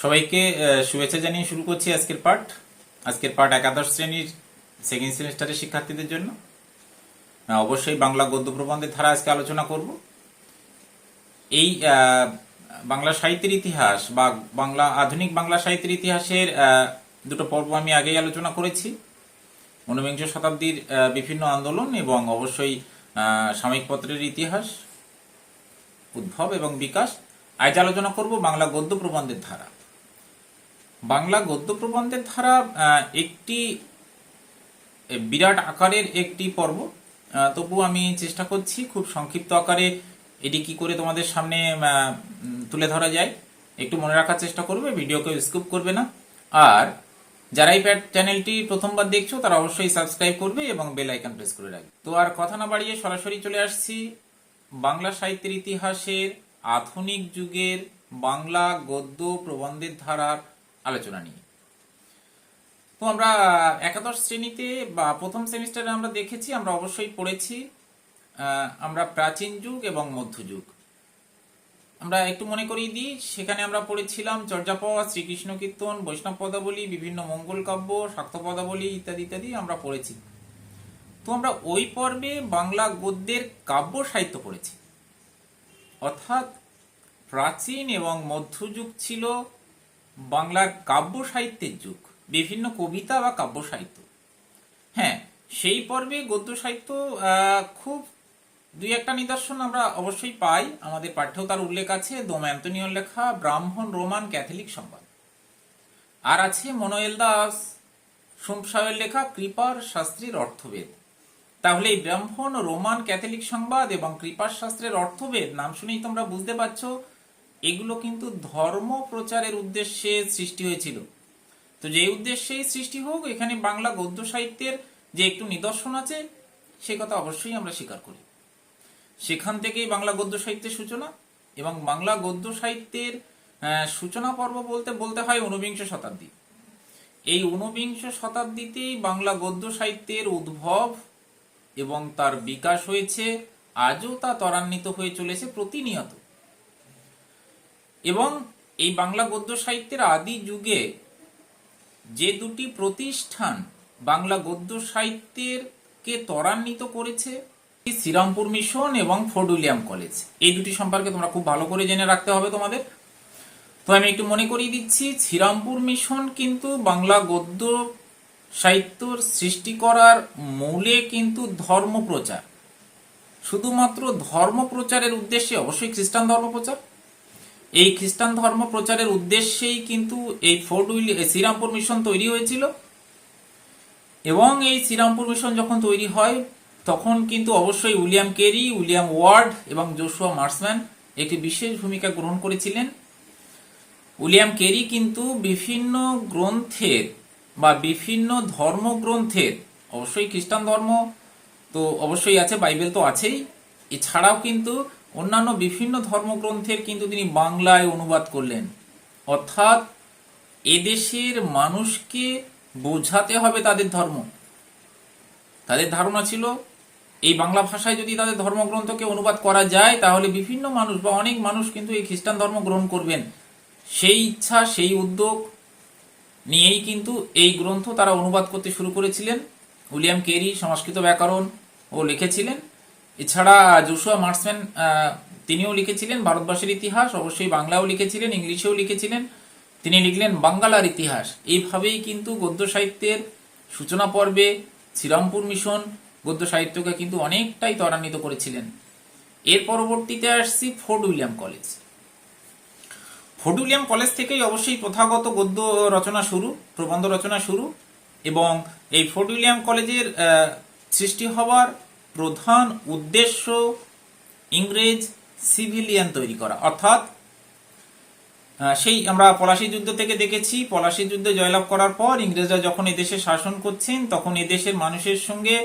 সবাইকে শুভেচ্ছা জানিয়ে শুরু করছি আজকের পাঠ। আজকের পাঠ একাদশ শ্রেণির সেকেন্ড সেমিস্টারের শিক্ষার্থীদের জন্য। অবশ্যই বাংলা গদ্য প্রবন্ধের ধারা আজকে আলোচনা করব। এই বাংলা সাহিত্যের ইতিহাস বা বাংলা আধুনিক বাংলা সাহিত্যের ইতিহাসের দুটো পর্ব আমি আগেই আলোচনা করেছি। ঊনবিংশ শতাব্দীর বিভিন্ন আন্দোলন এবং অবশ্যই আহ, সাময়িক পত্রের ইতিহাস উদ্ভব এবং বিকাশ। আজ আলোচনা করব বাংলা গদ্য প্রবন্ধের ধারা। বাংলা গদ্য প্রবন্ধের ধারা একটি বিরাট আকারের একটি পর্ব। তবু আমি চেষ্টা করছি খুব সংক্ষিপ্ত আকারে এটি কি করে তোমাদের সামনে তুলে ধরা যায়। একটু মনে রাখার চেষ্টা করবে ভিডিওকে স্কিপ করবে না। আর যারা এই চ্যানেলটি প্রথমবার দেখছ, তারা অবশ্যই সাবস্ক্রাইব করবে এবং বেল আইকন প্রেস করে রাখবে। তো আর কথা না বাড়িয়ে সরাসরি চলে আসছি বাংলা সাহিত্যের ইতিহাসের আধুনিক যুগের বাংলা গদ্য প্রবন্ধের ধারার আলোচনা নিয়ে। তো আমরা একাদশ শ্রেণীতে বা প্রথম সেমিস্টারে আমরা দেখেছি, আমরা অবশ্যই পড়েছি আমরা প্রাচীন যুগ এবং মধ্যযুগ আমরা একটু মনে করিয়ে দিই, সেখানে আমরা পড়েছিলাম চর্যাপদ, শ্রীকৃষ্ণ কীর্তন, বৈষ্ণব পদাবলী, বিভিন্ন মঙ্গল কাব্য, শাক্ত পদাবলী ইত্যাদি ইত্যাদি আমরা পড়েছি। তো আমরা ওই পর্বে বাংলা গদ্যের কাব্য সাহিত্য পড়েছি। অর্থাৎ প্রাচীন এবং মধ্যযুগ ছিল বাংলার কাব্য সাহিত্যের যুগ, বিভিন্ন কবিতা বা কাব্য সাহিত্য। হ্যাঁ সেই পর্বে গদ্য সাহিত্য খুব দুই একটা নিদর্শন আমরা অবশ্যই পাই। আমাদের পাঠ্যেও তার উল্লেখ আছে, দোম লেখা, ব্রাহ্মণ রোমান ক্যাথলিক সংবাদ। আর আছে মনোয়েল দাস সোমসাহের লেখা, কৃপার শাস্ত্রীর অর্থবেদ। তাহলে এই ব্রাহ্মণ রোমান ক্যাথলিক সংবাদ এবং কৃপার শাস্ত্রের অর্থবেদ, নাম শুনেই তোমরা বুঝতে পারছ এগুলো কিন্তু ধর্ম প্রচারের উদ্দেশ্যে সৃষ্টি হয়েছিল। তো যে উদ্দেশ্যেই সৃষ্টি হোক, এখানে বাংলা গদ্য সাহিত্যের যে একটু নিদর্শন আছে, সে কথা অবশ্যই আমরা স্বীকার করি। সেখান থেকেই বাংলা গদ্য সাহিত্যের সূচনা এবং বাংলা গদ্য সাহিত্যের সূচনা পর্ব বলতে বলতে হয় ঊনবিংশ শতাব্দী। এই ঊনবিংশ শতাব্দীতেই বাংলা গদ্য সাহিত্যের উদ্ভব এবং তার বিকাশ হয়েছে, আজও তা ত্বরান্বিত হয়ে চলেছে প্রতিনিয়ত। এবং এই বাংলা গদ্য সাহিত্যের আদি যুগে যে দুটি প্রতিষ্ঠান বাংলা গদ্য সাহিত্যের কে ত্বরান্বিত করেছে শ্রীরামপুর মিশন এবং ফোর্ট কলেজ। এই দুটি সম্পর্কে তোমরা খুব ভালো করে জেনে রাখতে হবে তোমাদের। তো আমি একটু মনে করিয়ে দিচ্ছি, শ্রীরামপুর মিশন কিন্তু বাংলা গদ্য সাহিত্যর সৃষ্টি করার মূলে কিন্তু ধর্ম প্রচার শুধুমাত্র ধর্ম প্রচারের উদ্দেশ্যে অবশ্যই খ্রিস্টান ধর্ম প্রচার এই খ্রিস্টান ধর্ম প্রচারের উদ্দেশ্যেই কিন্তু এই ফোর্ট উইলি শ্রীরামপুর মিশন তৈরি হয়েছিল। এবং এই শ্রীরামপুর মিশন যখন তৈরি হয়, তখন কিন্তু অবশ্যই উইলিয়াম কেরি, উইলিয়াম ওয়ার্ড এবং জোশুয়া মার্সম্যান একটি বিশেষ ভূমিকা গ্রহণ করেছিলেন। উইলিয়াম কেরি কিন্তু বিভিন্ন গ্রন্থের বা বিভিন্ন ধর্মগ্রন্থের অবশ্যই খ্রিস্টান ধর্ম তো অবশ্যই আছে, বাইবেল তো আছেই, এছাড়াও কিন্তু অন্যান্য বিভিন্ন ধর্মগ্রন্থের কিন্তু তিনি বাংলায় অনুবাদ করলেন। অর্থাৎ এদেশের মানুষকে বোঝাতে হবে তাদের ধর্ম। তাদের ধারণা ছিল, এই বাংলা ভাষায় যদি তাদের ধর্মগ্রন্থকে অনুবাদ করা যায়, তাহলে বিভিন্ন মানুষ বা অনেক মানুষ কিন্তু এই খ্রিস্টান ধর্ম গ্রহণ করবেন। সেই ইচ্ছা, সেই উদ্যোগ নিয়েই কিন্তু এই গ্রন্থ তারা অনুবাদ করতে শুরু করেছিলেন। উইলিয়াম কেরি, সংস্কৃত ব্যাকরণ ও লিখেছিলেন। এছাড়া জোশুয়া মার্সম্যান তিনিও লিখেছিলেন ভারতবর্ষের ইতিহাস, অবশ্যই বাংলাও লিখেছিলেন, ইংলিশেও লিখেছিলেন। তিনি লিখলেন বাঙ্গালার ইতিহাস। এইভাবেই কিন্তু গদ্য সাহিত্যের সূচনা পর্বে শ্রীরামপুর মিশন গদ্য সাহিত্যকে কিন্তু অনেকটাই ত্বরান্বিত করেছিলেন। এর পরবর্তীতে আসছি fort William college. Fort William college থেকেই অবশ্যই প্রথাগত গদ্য রচনা শুরু, প্রবন্ধ রচনা শুরু এবং এই ফোর্ট উইলিয়াম কলেজের সৃষ্টি হওয়ার প্রধান উদ্দেশ্য ইংরেজ সিভিলিয়ান তৈরি করা। অর্থাৎ সেই আমরা পলাশী যুদ্ধ থেকে দেখেছি। পলাশী যুদ্ধে জয়লাভ করার পর ইংরেজরা যখন এদেশে শাসন করছেন, তখন এদেশের মানুষের সঙ্গে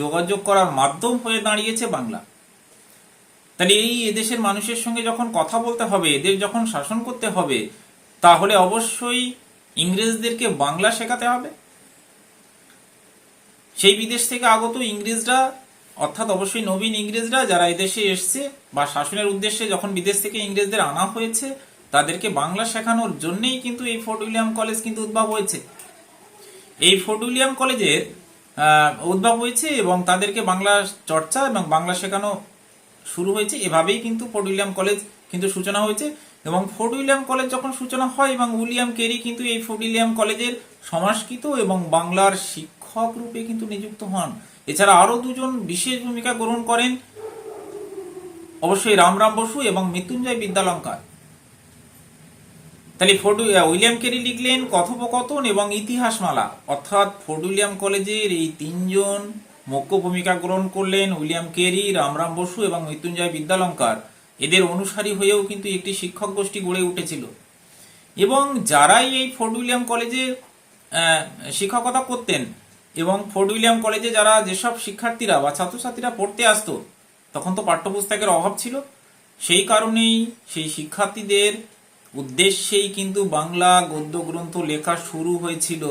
যোগাযোগ করার মাধ্যম হয়ে দাঁড়িয়েছে বাংলা। তাহলে এই এদেশের মানুষের সঙ্গে যখন কথা বলতে হবে, এদের যখন শাসন করতে হবে, তাহলে অবশ্যই ইংরেজদেরকে বাংলা শেখাতে হবে। সেই বিদেশ থেকে আগত ইংরেজরা অর্থাৎ অবশ্যই নবীন ইংরেজরা যারা এদেশে এসছে বা শাসনের উদ্দেশ্যে যখন বিদেশ থেকে ইংরেজদের আনা হয়েছে, তাদেরকে বাংলা শেখানোর জন্যই কিন্তু এই ফোর্ট উইলিয়াম কলেজ কিন্তু উদ্ভব হয়েছে। এই ফোর্ট উইলিয়াম কলেজের উদ্ভব হয়েছে এবং তাদেরকে বাংলা চর্চা এবং বাংলা শেখানো শুরু হয়েছে। এভাবেই কিন্তু ফোর্ট উইলিয়াম কলেজ কিন্তু সূচনা হয়েছে এবং ফোর্ট উইলিয়াম কলেজ যখন সূচনা হয় এবং উইলিয়াম কেরি কিন্তু এই ফোর্ট উইলিয়াম কলেজের সংস্কৃত এবং বাংলার শিক্ষক রূপে কিন্তু নিযুক্ত হন। এছাড়া আরও দুজন বিশেষ ভূমিকা গ্রহণ করেন অবশ্যই রামরাম বসু এবং মৃত্যুঞ্জয় বিদ্যালঙ্কার। তাহলে উই- উইলিয়াম কেরি লিখলেন কথোপকথন এবং ইতিহাসমালা। অর্থাৎ ফোর্ট উইলিয়াম কলেজের এই তিনজন মুখ্য ভূমিকা গ্রহণ করলেন উইলিয়াম কেরি, রামরাম বসু এবং মৃত্যুঞ্জয় বিদ্যালঙ্কার। এদের অনুসারী হয়েও কিন্তু একটি শিক্ষক গোষ্ঠী গড়ে উঠেছিল। এবং যারাই এই ফোর্ট উইলিয়াম কলেজে শিক্ষকতা করতেন এবং ফোর্ট উইলিয়াম কলেজে যারা যেসব শিক্ষার্থীরা বা ছাত্রছাত্রীরা পড়তে আসতো, তখন তো পাঠ্যপুস্তকের অভাব ছিল। সেই কারণেই সেই শিক্ষার্থীদের উদ্দেশ্যেই কিন্তু বাংলা গদ্য গ্রন্থ লেখা শুরু হয়েছিল।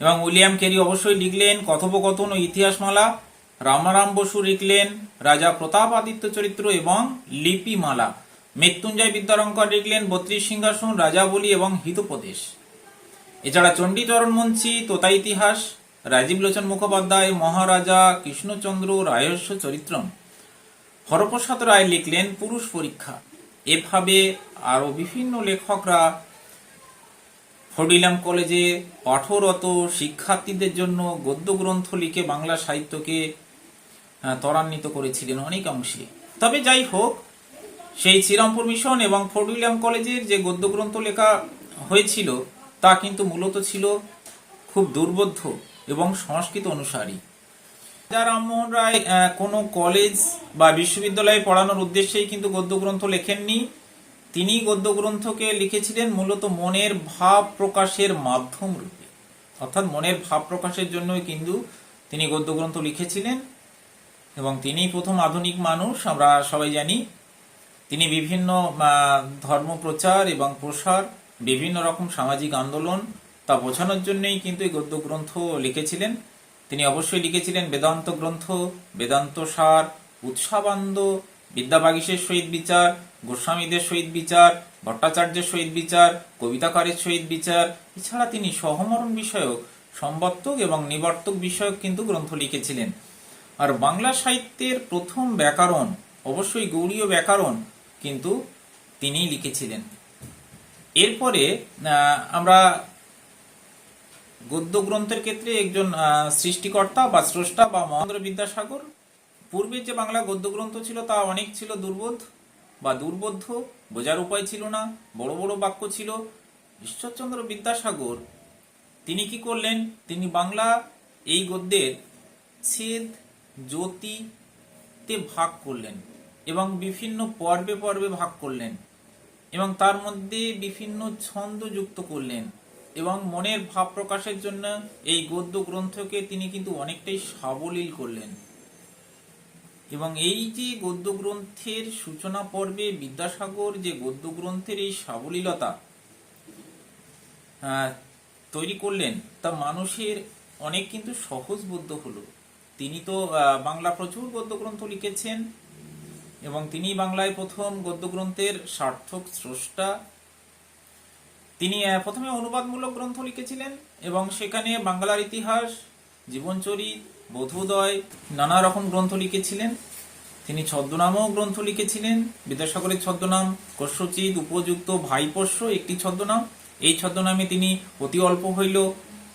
এবং উইলিয়াম কেরি অবশ্যই লিখলেন কথোপকথন ও ইতিহাসমালা, রামারাম বসু লিখলেন রাজা প্রতাপ আদিত্য চরিত্র এবং লিপিমালা, মৃত্যুঞ্জয় বিদ্যারঙ্কর লিখলেন বত্রিশ সিংহাসন, রাজাবলী এবং হিতোপদেশ। এছাড়া চণ্ডীচরণ মুন্সি তোতা ইতিহাস রাজীব লোচন মুখোপাধ্যায়, মহারাজা কৃষ্ণচন্দ্র রায়স্য চরিত্রম। হরপ্রসাদ রায় লিখলেন পুরুষ পরীক্ষা। এভাবে আরও বিভিন্ন লেখকরা ফডিলাম কলেজে পাঠরত শিক্ষার্থীদের জন্য গদ্য গ্রন্থ লিখে বাংলা সাহিত্যকে ত্বরান্বিত করেছিলেন অনেক অংশে। তবে যাই হোক, সেই শ্রীরামপুর মিশন এবং উইলিয়াম কলেজের যে গদ্য গ্রন্থ লেখা হয়েছিল তা কিন্তু মূলত ছিল খুব দুর্বোধ্য এবং সংস্কৃত অনুসারী। রাজা রামমোহন রায় কোনো কলেজ বা বিশ্ববিদ্যালয়ে পড়ানোর উদ্দেশ্যেই কিন্তু গদ্যগ্রন্থ লেখেননি। তিনি গদ্যগ্রন্থকে লিখেছিলেন মূলত মনের ভাব প্রকাশের মাধ্যম রূপে। অর্থাৎ মনের ভাব প্রকাশের জন্যই কিন্তু তিনি গদ্যগ্রন্থ লিখেছিলেন এবং তিনি প্রথম আধুনিক মানুষ, আমরা সবাই জানি। তিনি বিভিন্ন ধর্ম প্রচার এবং প্রসার বিভিন্ন রকম সামাজিক আন্দোলন তা বোঝানোর জন্যই কিন্তু এই গদ্য গ্রন্থ লিখেছিলেন। তিনি অবশ্যই লিখেছিলেন বেদান্ত গ্রন্থ, বেদান্ত সার উৎসাবান্দ বিদ্যাবাগীশের সহিত বিচার, গোস্বামীদের সহিত বিচার, ভট্টাচার্যের সহিত বিচার, কবিতাকারের সহিত বিচার। এছাড়া তিনি সহমরণ বিষয়ক, সম্বর্তক এবং নিবর্তক বিষয়ক কিন্তু গ্রন্থ লিখেছিলেন। আর বাংলা সাহিত্যের প্রথম ব্যাকরণ, অবশ্যই গৌড়ীয় ব্যাকরণ কিন্তু তিনি লিখেছিলেন। এরপরে আমরা গদ্য গ্রন্থের ক্ষেত্রে একজন সৃষ্টিকর্তা বা স্রষ্টা বা মহেন্দ্র বিদ্যাসাগর পূর্বে যে বাংলা গদ্য গ্রন্থ ছিল তা অনেক ছিল দুর্বোধ বা দুর্বোধ্য, বোঝার উপায় ছিল না, বড় বড় বাক্য ছিল। ঈশ্বরচন্দ্র বিদ্যাসাগর, তিনি কি করলেন? তিনি বাংলা এই গদ্যের ছেদ জ্যোতিতে ভাগ করলেন এবং বিভিন্ন পর্বে পর্বে ভাগ করলেন। এবং তার মধ্যে বিভিন্ন ছন্দ যুক্ত করলেন এবং মনের ভাব প্রকাশের জন্য এই গদ্য গ্রন্থকে তিনি কিন্তু অনেকটাই সাবলীল করলেন। এবং এই যে গদ্য গ্রন্থের সূচনা পর্বে বিদ্যাসাগর যে গদ্য গ্রন্থের এই সাবলীলতা তৈরি করলেন, তা মানুষের অনেক কিন্তু সহজবোধ্য হলো। তিনি তো বাংলা প্রচুর গদ্য গ্রন্থ লিখেছেন। এবং তিনি বাংলায় প্রথম গদ্য গ্রন্থের সার্থক স্রষ্টা। তিনি প্রথমে অনুবাদমূলক গ্রন্থ লিখেছিলেন এবং সেখানে বাংলার ইতিহাস, জীবনচরিত, বোধোদয়, নানা রকম গ্রন্থ লিখেছিলেন। তিনি ছদ্মনামও গ্রন্থ লিখেছিলেন। বিদ্যাসাগরের ছদ্মনাম, কস্যচিৎ, উপযুক্ত ভাইপোষ্য একটি ছদ্মনাম। এই ছদ্মনামে তিনি অতি অল্প হইল,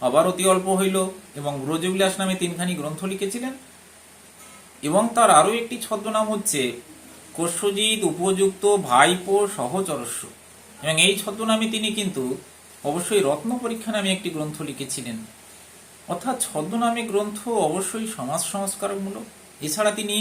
আবার অতি অল্প হইল এবং ব্রজবিলাস নামে তিনখানি গ্রন্থ লিখেছিলেন। এবং তার আরও একটি ছদ্মনাম হচ্ছে কস্যজিৎ উপযুক্ত ভাইপো সহচরস্য। এবং এই ছদ্মনামে তিনি কিন্তু অবশ্যই রত্ন পরীক্ষা নামে একটি গ্রন্থ লিখেছিলেন। অর্থাৎ ছদ্মনামে গ্রন্থ অবশ্যই সমাজ সংস্কারমূলক এছাড়া তিনি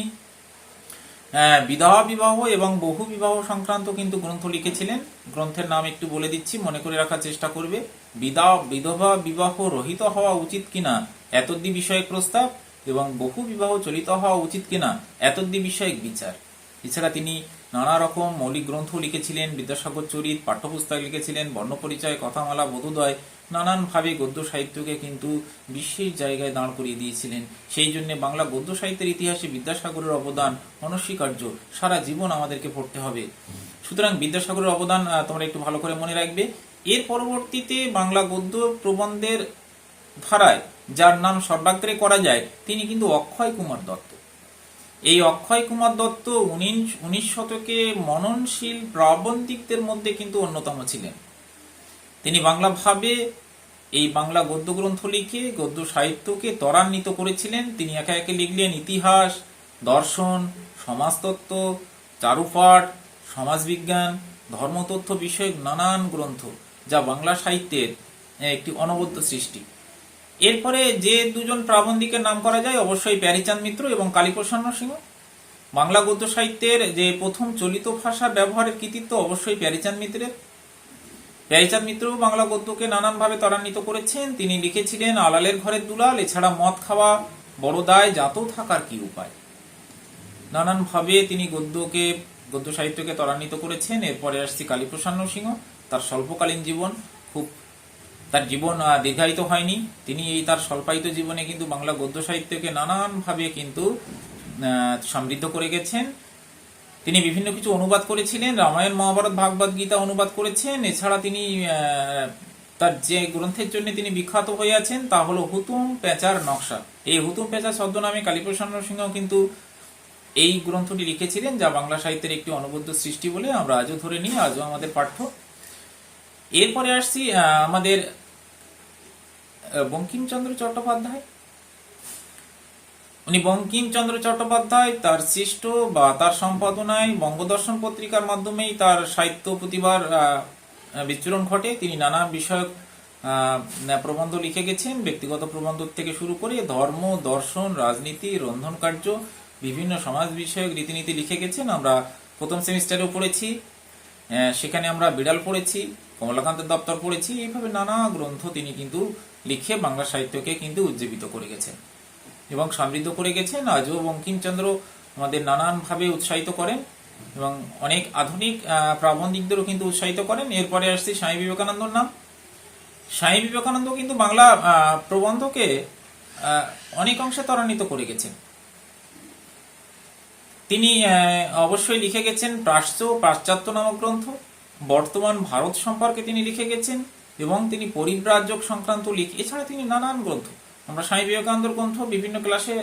বিধবা বিবাহ এবং বহু বিবাহ সংক্রান্ত কিন্তু গ্রন্থ লিখেছিলেন। গ্রন্থের নাম একটু বলে দিচ্ছি, মনে করে রাখার চেষ্টা করবে। বিধা বিধবা, বিবাহ রহিত হওয়া উচিত কিনা, এতদ্দি বিষয়ক প্রস্তাব এবং বহু বিবাহ চলিত হওয়া উচিত কিনা, এতদ্দি বিষয়ক বিচার। এছাড়া তিনি নানা রকম মৌলিক গ্রন্থ লিখেছিলেন, বিদ্যাসাগর চরিত, পাঠ্যপুস্তক লিখেছিলেন, বর্ণপরিচয়, কথামালা বোধোদয় নানানভাবে গদ্য সাহিত্যকে কিন্তু বিশেষ জায়গায় দাঁড় করিয়ে দিয়েছিলেন। সেই জন্য বাংলা গদ্য সাহিত্যের ইতিহাসে বিদ্যাসাগরের অবদান অনস্বীকার্য। সারা জীবন আমাদেরকে পড়তে হবে। সুতরাং বিদ্যাসাগরের অবদান তোমরা একটু ভালো করে মনে রাখবে। এর পরবর্তীতে বাংলা গদ্য প্রবন্ধের ধারায়, যার নাম সর্বাগ্রে করা যায়, তিনি কিন্তু অক্ষয় কুমার দত্ত। এই অক্ষয় কুমার দত্ত উনিশ উনিশ শতকে মননশীল প্রাবন্ধিকদের মধ্যে কিন্তু অন্যতম ছিলেন। তিনি বাংলা ভাবে এই বাংলা গদ্য গ্রন্থ লিখে, গদ্য সাহিত্যকে ত্বরান্বিত করেছিলেন। তিনি একে একে লিখলেন ইতিহাস, দর্শন, সমাজতত্ত্ব, চারুপাঠ, সমাজবিজ্ঞান ধর্মতথ্য বিষয়ক নানান গ্রন্থ, যা বাংলা সাহিত্যের একটি অনবদ্য সৃষ্টি। এরপরে যে দুজন প্রাবন্ধিকের নাম করা যায় অবশ্যই প্যারিচাঁদ মিত্র এবং কালীপ্রসন্ন সিংহ। বাংলা গদ্য সাহিত্যের যে প্রথম চলিত ভাষা ব্যবহারের কৃতিত্ব অবশ্যই প্যারিচাঁদ মিত্রের। প্যারিচাঁদ মিত্র বাংলা গদ্যকে নানানভাবে ত্বরান্বিত করেছেন। তিনি লিখেছিলেন, আলালের ঘরের দুলাল, এছাড়া মদ খাওয়া বড় দায় জাতও থাকার কি উপায়? নানানভাবে তিনি গদ্যকে, গদ্য সাহিত্যকে ত্বরান্বিত করেছেন। এরপরে আসছি কালীপ্রসন্ন সিংহ, তার স্বল্পকালীন জীবন। তার জীবন দীর্ঘায়িত হয়নি। তিনি এই তার স্বল্পায়িত জীবনে কিন্তু বাংলা গদ্য সাহিত্যকে নানানভাবে কিন্তু সমৃদ্ধ করে গেছেন। তিনি বিভিন্ন কিছু অনুবাদ করেছিলেন। রামায়ণ, মহাভারত, ভাগবত গীতা অনুবাদ করেছেন। এছাড়া তিনি তার যে গ্রন্থের জন্য তিনি বিখ্যাত হয়ে আছেন তা হলো হুতুম পেঁচার নকশা। এই হুতুম পেঁচা ছদ্মনামে কালীপ্রসন্ন সিংহ কিন্তু এই গ্রন্থটি লিখেছিলেন, যা বাংলা সাহিত্যের একটি অনবদ্য সৃষ্টি বলে আমরা আজও ধরে নিই। আজও আমাদের পাঠ্য এরপরে আসছি আমাদের বঙ্কিমচন্দ্র চট্টোপাধ্যায়। উনি বঙ্কিমচন্দ্র চট্টোপাধ্যায়, তার সৃষ্ট বা তার সম্পাদনায় বঙ্গদর্শন পত্রিকার মাধ্যমেই তার সাহিত্য প্রতিভার বিচরণ ঘটে। তিনি নানা বিষয়ক প্রবন্ধ লিখে গেছেন, ব্যক্তিগত প্রবন্ধ থেকে শুরু করে ধর্ম, দর্শন, রাজনীতি, রন্ধন কার্য, বিভিন্ন সমাজ বিষয়ক রীতিনীতি লিখে গেছেন। আমরা প্রথম সেমিস্টারেও পড়েছি সেখানে আমরা বিড়াল পড়েছি। কমলাকান্তের দপ্তর পড়েছি, এইভাবে নানা গ্রন্থ তিনি কিন্তু লিখে বাংলা সাহিত্যকে কিন্তু উজ্জীবিত করে গেছেন। এবং সমৃদ্ধ করে গেছেন। আজও বঙ্কিমচন্দ্র আমাদের নানানভাবে উৎসাহিত করেন এবং অনেক আধুনিক প্রাবন্ধিকদেরও কিন্তু উৎসাহিত করেন। এরপরে আসছে স্বামী বিবেকানন্দর নাম। স্বামী বিবেকানন্দ কিন্তু বাংলা প্রবন্ধকে অনেক অংশে ত্বরান্বিত করে গেছেন। তিনি অবশ্যই লিখে গেছেন প্রাচ্য পাশ্চাত্য নামক গ্রন্থ। বর্তমান ভারত সম্পর্কে তিনি লিখে গেছেন এবং তিনি পরিব্রাজক সংক্রান্ত লিখ এছাড়া তিনি নানান গ্রন্থ। আমরা স্বামী বিবেকানন্দর গ্রন্থ বিভিন্ন ক্লাসে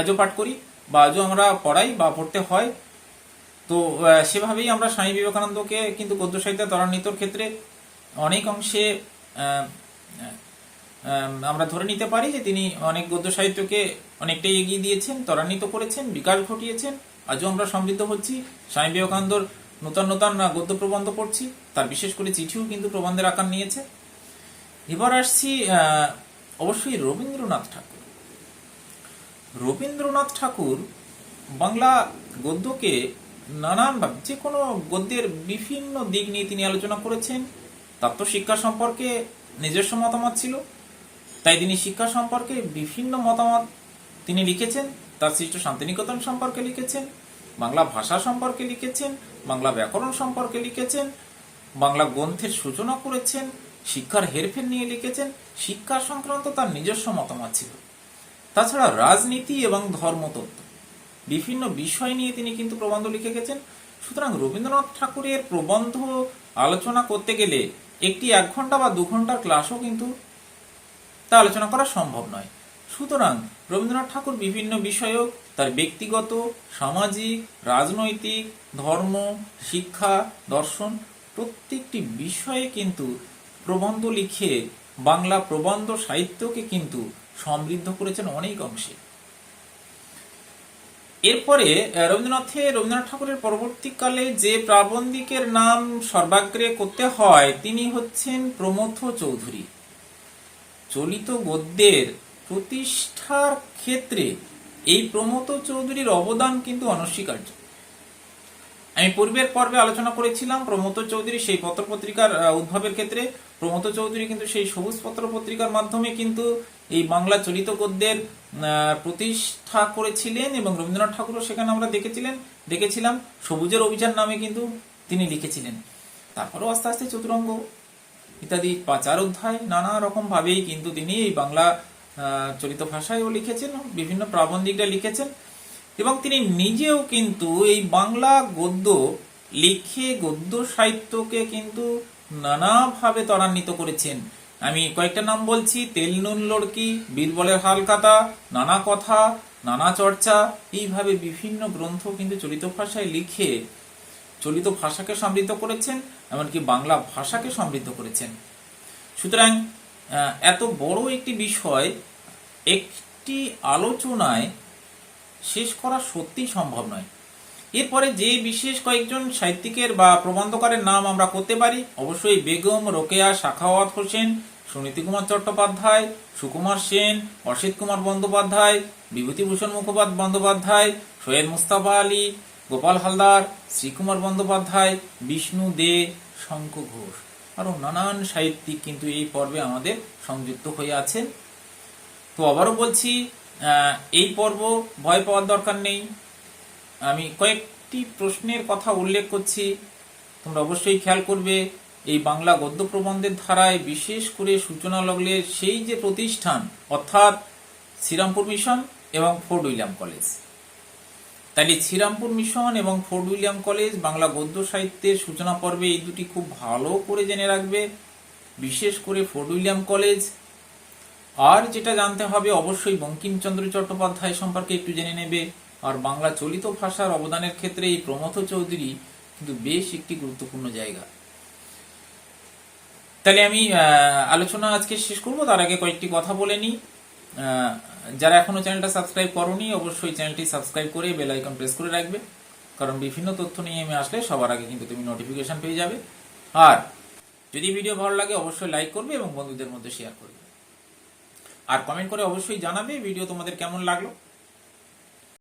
আজও পাঠ করি বা আজও আমরা পড়াই বা পড়তে হয়। তো সেভাবেই আমরা স্বামী বিবেকানন্দকে কিন্তু গদ্য সাহিত্য ত্বরান্বিতর ক্ষেত্রে অনেক অংশে আমরা ধরে নিতে পারি যে তিনি অনেক গদ্য সাহিত্যকে অনেকটাই এগিয়ে দিয়েছেন, ত্বরান্বিত করেছেন, বিকাশ ঘটিয়েছেন। আজও আমরা সমৃদ্ধ হচ্ছি। স্বামী বিবেকানন্দর নূতন নতুন গদ্য প্রবন্ধ পড়ছি। তার বিশেষ করে চিঠিও কিন্তু প্রবন্ধের আকার নিয়েছে। এবার আসছি অবশ্যই রবীন্দ্রনাথ ঠাকুর। রবীন্দ্রনাথ ঠাকুর বাংলা গদ্যকে নানানভাবে যে কোনো গদ্যের বিভিন্ন দিক নিয়ে তিনি আলোচনা করেছেন। তার তো শিক্ষা সম্পর্কে নিজস্ব মতামত ছিল। তাই তিনি শিক্ষা সম্পর্কে বিভিন্ন মতামত তিনি লিখেছেন। তার সৃষ্ট শান্তিনিকেতন সম্পর্কে লিখেছেন। বাংলা ভাষা সম্পর্কে লিখেছেন, বাংলা ব্যাকরণ সম্পর্কে লিখেছেন, বাংলা গ্রন্থের সূচনা করেছেন, শিক্ষার হেরফের নিয়ে লিখেছেন, শিক্ষা সংক্রান্ত তার নিজস্ব মতামত ছিল। তাছাড়া রাজনীতি এবং ধর্মতত্ত্ব বিভিন্ন বিষয় নিয়ে তিনি কিন্তু প্রবন্ধ লিখে গেছেন। সুতরাং রবীন্দ্রনাথ ঠাকুরের প্রবন্ধ আলোচনা করতে গেলে একটি এক ঘণ্টা বা দু ঘণ্টার ক্লাসও কিন্তু তা আলোচনা করা সম্ভব নয়। সুতরাং রবীন্দ্রনাথ ঠাকুর বিভিন্ন বিষয়ক তার ব্যক্তিগত, সামাজিক, রাজনৈতিক, ধর্ম, শিক্ষা, দর্শন প্রত্যেকটি বিষয়ে কিন্তু প্রবন্ধ লিখে বাংলা প্রবন্ধ সাহিত্যকে কিন্তু সমৃদ্ধ করেছেন অনেক অংশে। এরপরে রবীন্দ্রনাথে, রবীন্দ্রনাথ ঠাকুরের পরবর্তীকালে যে প্রাবন্ধিকের নাম সর্বাগ্রে করতে হয়, তিনি হচ্ছেন প্রমথ চৌধুরী। চলিত গদ্যের প্রতিষ্ঠার ক্ষেত্রে এই প্রমথ চৌধুরীর অবদান কিন্তু অনস্বীকার্য। আমি পূর্বের পর্বে আলোচনা করেছিলাম প্রমথ চৌধুরী সেই পত্রপত্রিকার উদ্ভবের ক্ষেত্রে। প্রমথ চৌধুরী কিন্তু সেই সবুজ পত্র পত্রিকার মাধ্যমে কিন্তু এই বাংলা চলিত গদ্যের প্রতিষ্ঠা করেছিলেন এবং রবীন্দ্রনাথ ঠাকুরও সেখানে আমরা দেখেছিলেন, দেখেছিলাম। সবুজের অভিযান নামে কিন্তু তিনি লিখেছিলেন। তারপরেও আস্তে আস্তে চতুরঙ্গ ইত্যাদি পাচার অধ্যায় নানা রকম ভাবেই কিন্তু তিনি এই বাংলা চলিত ভাষায়ও লিখেছেন, বিভিন্ন প্রাবন্ধিকরা লিখেছেন, এবং তিনি নিজেও কিন্তু এই বাংলা গদ্য, লিখে গদ্য সাহিত্যকে কিন্তু নানাভাবে ত্বরান্বিত করেছেন। আমি কয়েকটা নাম বলছি, তেল নুন লড়কি, বীরবলের হালকাতা, নানা কথা, নানা চর্চা, এইভাবে বিভিন্ন গ্রন্থ কিন্তু চলিত ভাষায় লিখে চলিত ভাষাকে সমৃদ্ধ করেছেন, এমনকি বাংলা ভাষাকে সমৃদ্ধ করেছেন। সুতরাং এত বড় একটি বিষয় একটি আলোচনায় শেষ করা সত্যি সম্ভব নয়। এরপরে যে বিশেষ কয়েকজন সাহিত্যিকের বা প্রবন্ধকারের নাম আমরা করতে পারি, অবশ্যই বেগম, রোকেয়া সাখাওয়াত হোসেন সুনীতি কুমার চট্টোপাধ্যায়, সুকুমার সেন অসিত কুমার বন্দ্যোপাধ্যায়, বিভূতিভূষণ মুখোপাধ্যায় বন্দ্যোপাধ্যায়, সৈয়দ মুস্তাফা আলী, গোপাল হালদার, শ্রীকুমার বন্দ্যোপাধ্যায়, বিষ্ণু দে শঙ্খ ঘোষ। আরও নানান সাহিত্যিক কিন্তু এই পর্বে আমাদের সংযুক্ত হয়ে আছেন। তো আবারও বলছি এই পর্ব ভয় পাওয়ার দরকার নেই। আমি কয়েকটি প্রশ্নের কথা উল্লেখ করছি। তোমরা অবশ্যই খেয়াল করবে, এই বাংলা গদ্য প্রবন্ধের ধারায় বিশেষ করে সূচনা লগ্নে সেই যে প্রতিষ্ঠান, অর্থাৎ শ্রীরামপুর মিশন এবং ফোর্ট উইলিয়াম কলেজ। তাহলে শ্রীরামপুর মিশন এবং ফোর্ট উইলিয়াম কলেজ বাংলা গদ্য সাহিত্যের সূচনা পর্বে এই দুটি খুব ভালো করে জেনে রাখবে। বিশেষ করে ফোর্ট উইলিয়াম কলেজ আর যেটা জানতে হবে অবশ্যই বঙ্কিমচন্দ্র চট্টোপাধ্যায় সম্পর্কে একটু জেনে নেবে। আর বাংলা চলিত ভাষার অবদানের ক্ষেত্রে এই প্রমথ চৌধুরী কিন্তু বেশ একটি গুরুত্বপূর্ণ জায়গা। তাহলে আমি আলোচনা আজকে শেষ করব। তার আগে কয়েকটি কথা বলে নিই। যারা এখনও চ্যানেলটা সাবস্ক্রাইব করনি, অবশ্যই চ্যানেলটি সাবস্ক্রাইব করে বেল আইকন প্রেস করে রাখবে। কারণ বিভিন্ন তথ্য নিয়ে আমি আসলে সবার আগে কিন্তু তুমি নোটিফিকেশন পেয়ে যাবে। আর যদি ভিডিও ভালো লাগে, অবশ্যই লাইক করবে এবং বন্ধুদের মধ্যে শেয়ার করবে। আর কমেন্ট করে অবশ্যই জানাবে ভিডিও তোমাদের কেমন লাগল।